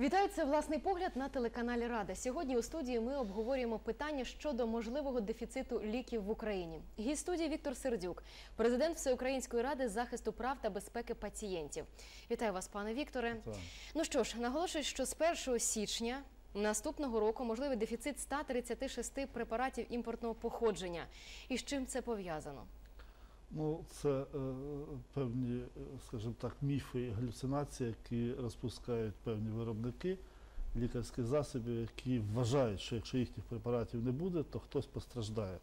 Вітаю, це власний погляд на телеканалі Рада. Сьогодні у студії ми обговорюємо питання щодо можливого дефіциту ліків в Україні. Гість студії Віктор Сердюк, президент Всеукраїнської ради захисту прав та безпеки пацієнтів. Вітаю вас, пане Вікторе. Ну що ж, наголошують, що з 1 січня наступного року можливий дефіцит 136 препаратів імпортного походження. І з чим це пов'язано? Ну, це е, певні, е, скажімо так, міфи і галюцинації, які розпускають певні виробники лікарських засобів, які вважають, що якщо їхніх препаратів не буде, то хтось постраждає.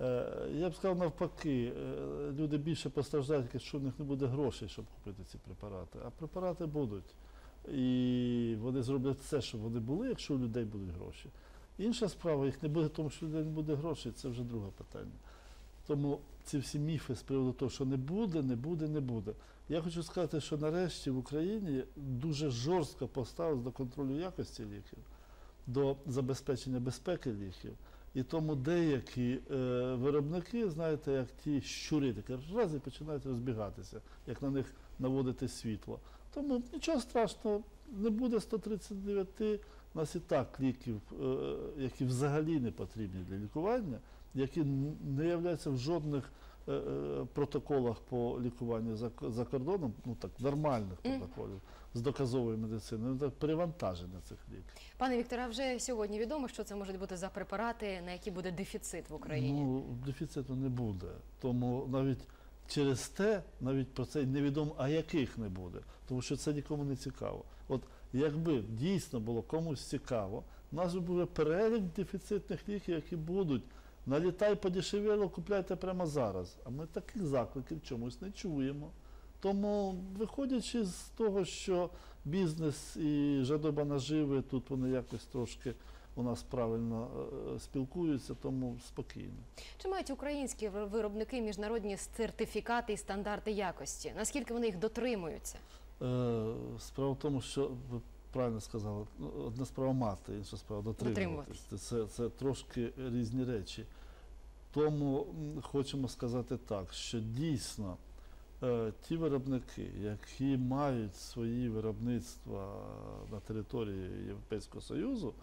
Е, я б сказав навпаки, е, люди більше постраждають, якщо в них не буде грошей, щоб купити ці препарати. А препарати будуть. І вони зроблять все, щоб вони були, якщо у людей будуть гроші. Інша справа, їх не буде, тому що у людей не буде грошей, це вже друге питання. Тому ці всі міфи з приводу того, що не буде, не буде, не буде. Я хочу сказати, що нарешті в Україні дуже жорстко поставилось до контролю якості ліків, до забезпечення безпеки ліків. І тому деякі е, виробники, знаєте, як ті щури, такі раз і починають розбігатися, як на них наводити світло. Тому нічого страшного, не буде 139, у нас і так ліків, е, які взагалі не потрібні для лікування, які не являються в жодних е, е, протоколах по лікуванню за, за кордоном, ну так, нормальних протоколів з доказовою медициною, ну, так, перевантаження цих ліків. Пане Вікторе, а вже сьогодні відомо, що це можуть бути за препарати, на які буде дефіцит в Україні. Ну, дефіциту не буде. Тому навіть через те, навіть про це невідомо, а яких не буде. Тому що це нікому не цікаво. От якби дійсно було комусь цікаво, у нас би був перелік дефіцитних ліків, які будуть. Налітай подешевіло, купляйте прямо зараз. А ми таких закликів чомусь не чуємо. Тому, виходячи з того, що бізнес і жадоба наживи, тут вони якось трошки у нас правильно е, спілкуються, тому спокійно. Чи мають українські виробники міжнародні сертифікати і стандарти якості? Наскільки вони їх дотримуються? Е, Справа в тому, що правильно сказали, ну, одна справа мати, інша справа дотримуватись. Це, це трошки різні речі. Тому хочемо сказати так, що дійсно е, ті виробники, які мають свої виробництва на території Європейського Союзу,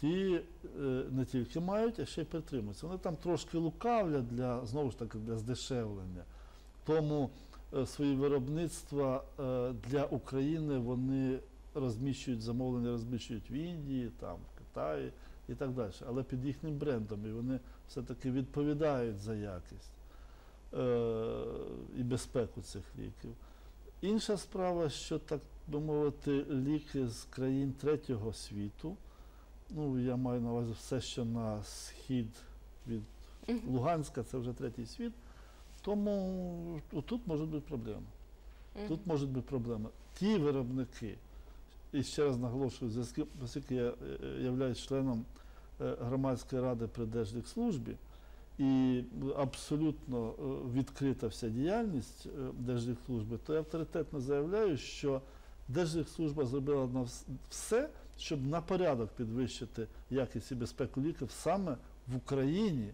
ті е, не тільки мають, а ще й притримуються. Вони там трошки лукавлять для знову ж таки для здешевлення. Тому е, свої виробництва для України вони розміщують замовлення, розміщують в Індії, там, в Китаї і так далі. Але під їхнім брендом і вони все-таки відповідають за якість е, і безпеку цих ліків. Інша справа, що так би мовити, ліки з країн третього світу. Ну, я маю на увазі все, що на схід від Луганська, це вже третій світ. Тому тут можуть бути проблеми. Тут можуть бути проблеми. Ті виробники, і ще раз наголошую, зв'язки- оскільки я е, являюсь членом е, громадської ради при Держлікслужбі, і абсолютно е, відкрита вся діяльність е, Держлікслужби, то я авторитетно заявляю, що Держлікслужба зробила все, щоб на порядок підвищити якість і безпеку ліків саме в Україні.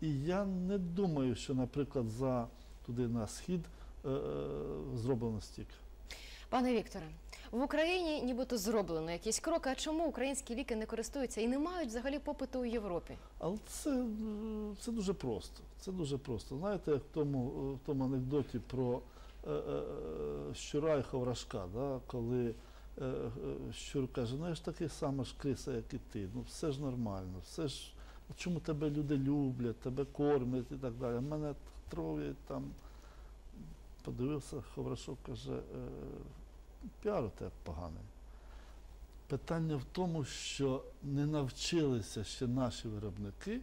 І я не думаю, що, наприклад, за туди на схід е, е, зроблено стільки. Пане Вікторе, в Україні нібито зроблено якісь кроки. А чому українські ліки не користуються і не мають взагалі попиту у Європі? Але це, це дуже просто. Це дуже просто. Знаєте, як в тому, в тому анекдоті про е, е, щура і ховрашка, да? коли е, е, щур каже, ну я ж такий самий ж криса, як і ти, ну все ж нормально, все ж, чому тебе люди люблять, тебе кормять і так далі. Мене троють там. Подивився, ховрашок каже, е, піар у тебе поганий. Питання в тому, що не навчилися ще наші виробники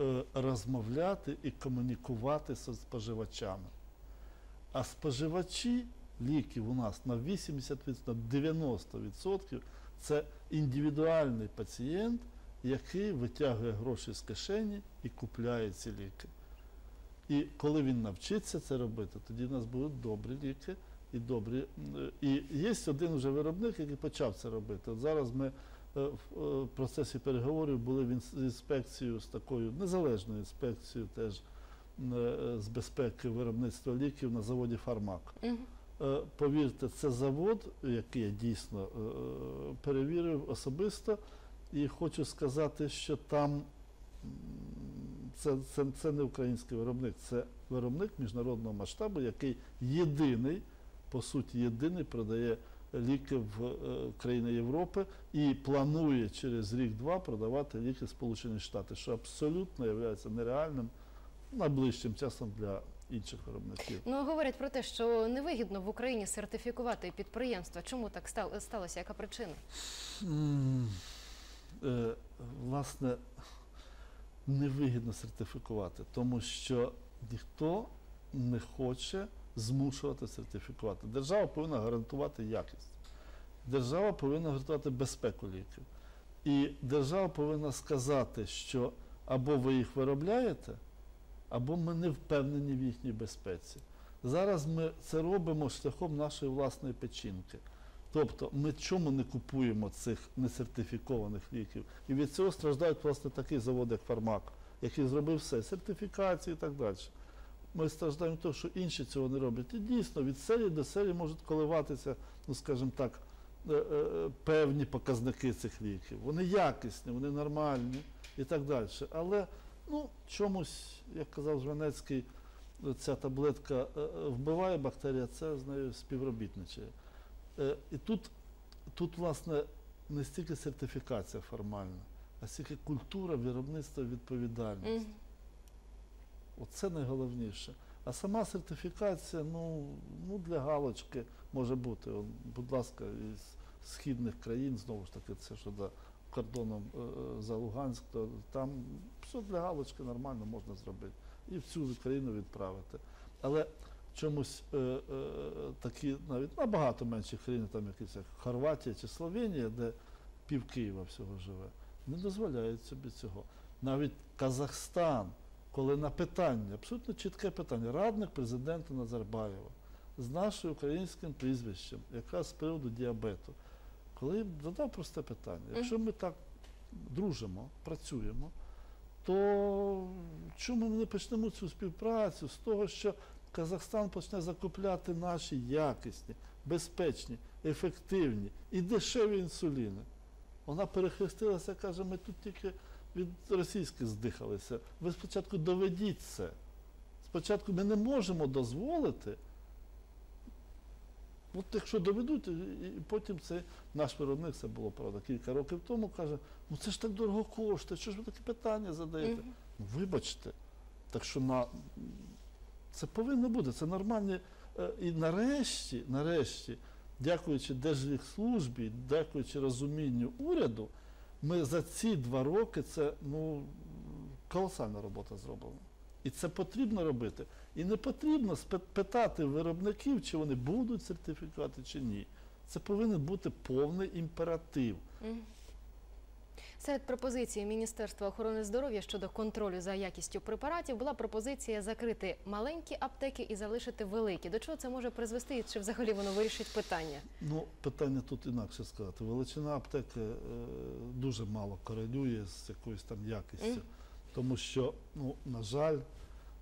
е, розмовляти і комунікувати зі споживачами. А споживачі ліків у нас на 80%, на 90% це індивідуальний пацієнт, який витягує гроші з кишені і купляє ці ліки. І коли він навчиться це робити, тоді в нас будуть добрі ліки і добрі. І є один вже виробник, який почав це робити. От зараз ми е, в е, процесі переговорів були в інс- з інспекцією з такою незалежною інспекцією теж е, з безпеки виробництва ліків на заводі Фармак. Е, повірте, це завод, який я дійсно перевірив особисто, і хочу сказати, що там це, це, це не український виробник, це виробник міжнародного масштабу, який єдиний, по суті, єдиний продає ліки в е, країни Європи і планує через рік-два продавати ліки Сполучені Штати, що абсолютно є нереальним найближчим часом для інших виробників. Ну говорять про те, що невигідно в Україні сертифікувати підприємства. Чому так стал- сталося? Яка причина? Е, Власне, невигідно сертифікувати, тому що ніхто не хоче змушувати сертифікувати. Держава повинна гарантувати якість. Держава повинна гарантувати безпеку ліків. І держава повинна сказати, що або ви їх виробляєте, або ми не впевнені в їхній безпеці. Зараз ми це робимо шляхом нашої власної печінки. Тобто ми чому не купуємо цих несертифікованих ліків? І від цього страждають власне такий завод, як Фармак, який зробив все, сертифікації і так далі. Ми страждаємо того, що інші цього не роблять. І дійсно від серії до серії можуть коливатися, ну скажімо так, е, е, певні показники цих ліків. Вони якісні, вони нормальні і так далі. Але ну, чомусь, як казав Жванецький, ця таблетка е, вбиває бактерія, це з нею співробітничає. І тут, тут, власне, не стільки сертифікація формальна, а стільки культура виробництва відповідальність. Оце найголовніше. А сама сертифікація, ну, ну для галочки може бути. От, будь ласка, із східних країн, знову ж таки, це що за кордоном е, е, за Луганськ, то там все для галочки нормально можна зробити. І в цю країну відправити. Але чомусь е, е, такі навіть набагато менші країни, там якісь як Хорватія чи Словенія, де пів Києва всього живе, не дозволяють собі цього. Навіть Казахстан, коли на питання, абсолютно чітке питання, радник президента Назарбаєва з нашим українським прізвищем, якраз з приводу діабету, коли задав просте питання, якщо ми так дружимо, працюємо, то чому ми не почнемо цю співпрацю з того, що Казахстан почне закупляти наші якісні, безпечні, ефективні і дешеві інсуліни? Вона перехрестилася, каже, ми тут тільки від російських здихалися. Ви спочатку доведіть це. Спочатку ми не можемо дозволити. От якщо доведуть, і потім це наш виробник, це було правда кілька років тому, каже, ну це ж так дорого коштує, що ж ви такі питання задаєте? Ну, Вибачте. Так що на це повинно бути, це нормальні. Е, І нарешті, нарешті, дякуючи Держлікслужбі, дякуючи розумінню уряду, ми за ці два роки це ну, колосальна робота зроблена. І це потрібно робити. І не потрібно питати виробників, чи вони будуть сертифікати чи ні. Це повинен бути повний імператив. Серед пропозицій Міністерства охорони здоров'я щодо контролю за якістю препаратів була пропозиція закрити маленькі аптеки і залишити великі. До чого це може призвести і чи взагалі воно вирішить питання? Ну, питання тут інакше сказати. Величина аптеки е, дуже мало корелює з якоюсь там якістю. Тому що, ну, на жаль,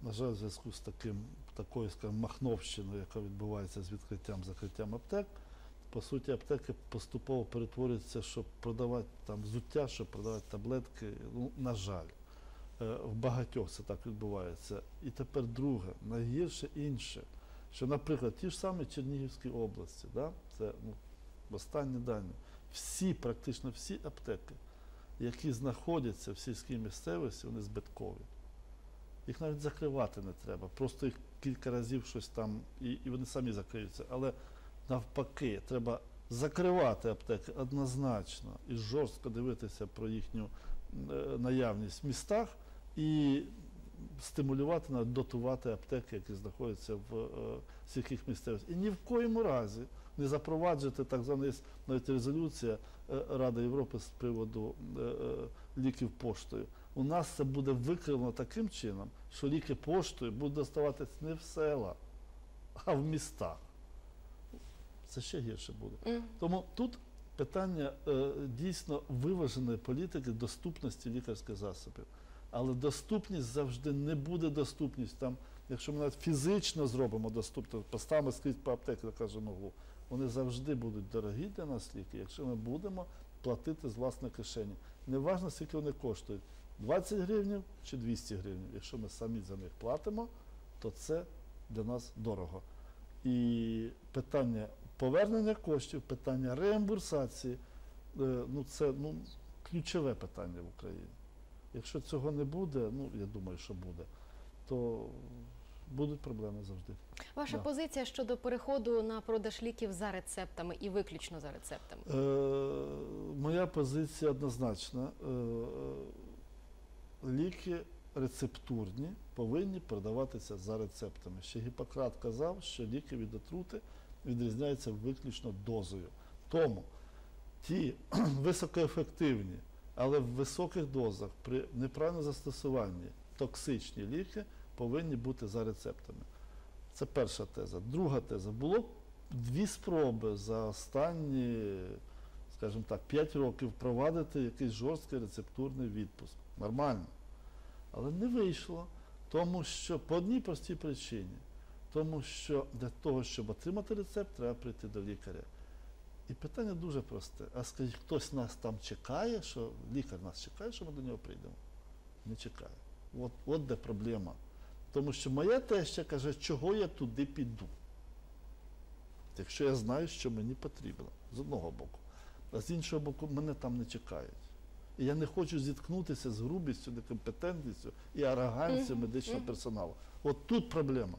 на жаль, в зв'язку з таким, такою скажімо, махновщиною, яка відбувається з відкриттям закриттям аптек, по суті, аптеки поступово перетворюються, щоб продавати там взуття, щоб продавати таблетки. Ну, на жаль, Е, в багатьох це так відбувається. І тепер друге, найгірше інше, що, наприклад, ті ж самі Чернігівські області, да, це ну, останні дані, всі, практично всі аптеки, які знаходяться в сільській місцевості, вони збиткові. Їх навіть закривати не треба. Просто їх кілька разів щось там, і, і вони самі закриються. Але навпаки, треба закривати аптеки однозначно і жорстко дивитися про їхню е, наявність в містах і стимулювати, навіть дотувати аптеки, які знаходяться в е, сільських місцевостях. І ні в коєму разі не запроваджувати так звана навіть резолюція е, Ради Європи з приводу ліків поштою. У нас це буде викривлено таким чином, що ліки поштою будуть доставатись не в села, а в містах. Це ще гірше буде. Мгм. Тому тут питання е, дійсно виваженої політики доступності лікарських засобів. Але доступність завжди не буде доступність. Там якщо ми навіть фізично зробимо доступно, поставимо скрізь по аптеки, кажемо углу, вони завжди будуть дорогі для нас ліки, якщо ми будемо платити з власної кишені. Неважно, скільки вони коштують. 20 гривень чи 200 гривень. Якщо ми самі за них платимо, то це для нас дорого. І питання повернення коштів, питання реімбурсації, е, ну це ну, ключове питання в Україні. Якщо цього не буде, ну я думаю, що буде, то будуть проблеми завжди. Ваша Да. позиція щодо переходу на продаж ліків за рецептами і виключно за рецептами. Е, моя позиція однозначна. Е, ліки рецептурні повинні продаватися за рецептами. Ще Гіппократ казав, що ліки від отрути відрізняються виключно дозою. Тому ті високоефективні, але в високих дозах при неправильному застосуванні токсичні ліки повинні бути за рецептами. Це перша теза. Друга теза. Було дві спроби за останні, скажімо так, 5 років впровадити якийсь жорсткий рецептурний відпуск. Нормально. Але не вийшло, тому що по одній простій причині. Тому що для того, щоб отримати рецепт, треба прийти до лікаря. І питання дуже просте. А скажіть, хтось нас там чекає, що лікар нас чекає, що ми до нього прийдемо? Не чекає. От, от де проблема. Тому що моя теща каже, чого я туди піду. Якщо я знаю, що мені потрібно, з одного боку. А з іншого боку, мене там не чекають. І я не хочу зіткнутися з грубістю, некомпетентністю і ароганцією медичного персоналу. От тут проблема.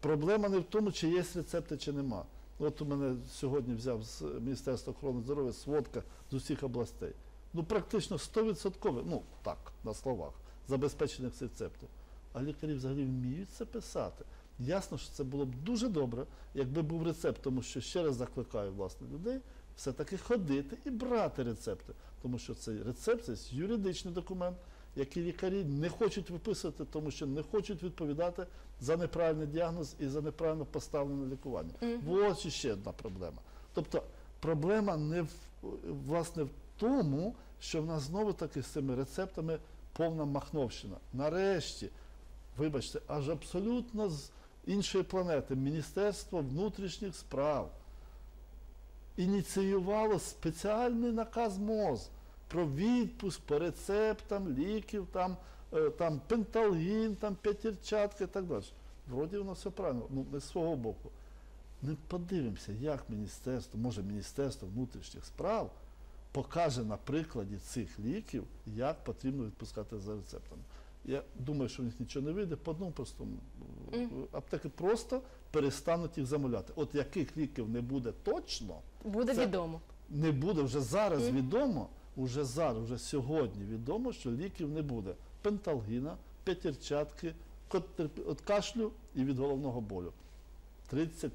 Проблема не в тому, чи є рецепти, чи нема. От у мене сьогодні взяв з Міністерства охорони здоров'я сводка з усіх областей. Ну, практично 100%, ну так, на словах, забезпечених рецептів. А лікарі взагалі вміють це писати. Ясно, що це було б дуже добре, якби був рецепт, тому що ще раз закликаю власне людей все-таки ходити і брати рецепти. Тому що цей рецепт це юридичний документ, який лікарі не хочуть виписувати, тому що не хочуть відповідати за неправильний діагноз і за неправильно поставлене лікування. Ось ще одна проблема. Тобто проблема не в, власне в тому, що в нас знову таки з цими рецептами повна махновщина. Нарешті, вибачте, аж абсолютно з іншої планети Міністерство внутрішніх справ ініціювало спеціальний наказ МОЗ про відпуск по рецептам ліків, там, е, там пенталгін, там п'ятірчатка і так далі. Вроді воно все правильно, ну не з свого боку. Ми подивимося, як міністерство, може Міністерство внутрішніх справ покаже на прикладі цих ліків, як потрібно відпускати за рецептами. Я думаю, що в них нічого не вийде по одному простому. Аптеки просто перестануть їх замовляти. От яких ліків не буде точно, Буде Це- відомо. не буде вже зараз відомо, уже зараз, вже сьогодні відомо, що ліків не буде. Пенталгіна, п'ятірчатки, від кашлю і від головного болю. 30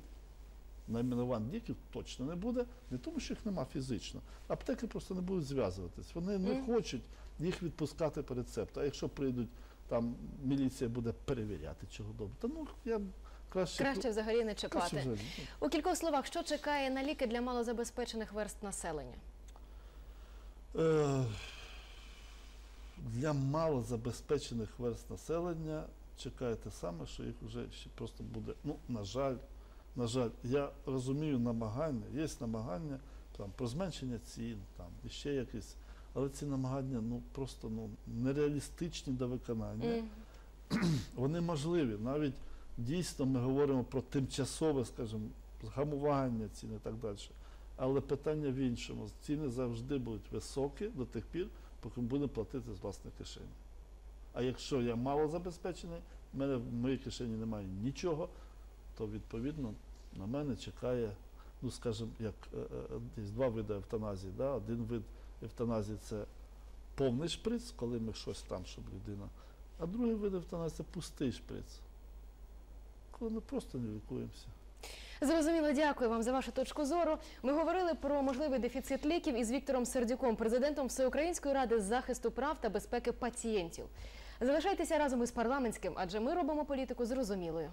найменувань ліків точно не буде, не тому, що їх нема фізично. Аптеки просто не будуть зв'язуватись. Вони не хочуть їх відпускати по рецепту. А якщо прийдуть, там міліція буде перевіряти, чого добре. Та ну я краще, Краще взагалі не чекати. вже, ну, У кількох словах, що чекає на ліки для малозабезпечених верст населення? Е, Для малозабезпечених верст населення чекає те саме, що їх вже просто буде. Ну, на жаль, на жаль, я розумію намагання, є намагання там, про зменшення цін, там, і ще якісь, але ці намагання ну, просто ну, нереалістичні до виконання. Мгм. Вони можливі. Навіть дійсно ми говоримо про тимчасове, скажімо, згамування цін і так далі. Але питання в іншому. Ціни завжди будуть високі до тих пір, поки будемо платити з власної кишені. А якщо я мало забезпечений, в мене в моїй кишені немає нічого, то відповідно на мене чекає, ну скажімо, як е, е, десь два види евтаназії. Да? Один вид евтаназії це повний шприц, коли ми щось там, щоб людина. А другий вид евтаназії це пустий шприц. Коли ми просто не лікуємося. Зрозуміло, дякую вам за вашу точку зору. Ми говорили про можливий дефіцит ліків із Віктором Сердюком, президентом Всеукраїнської ради з захисту прав та безпеки пацієнтів. Залишайтеся разом із парламентським, адже ми робимо політику зрозумілою.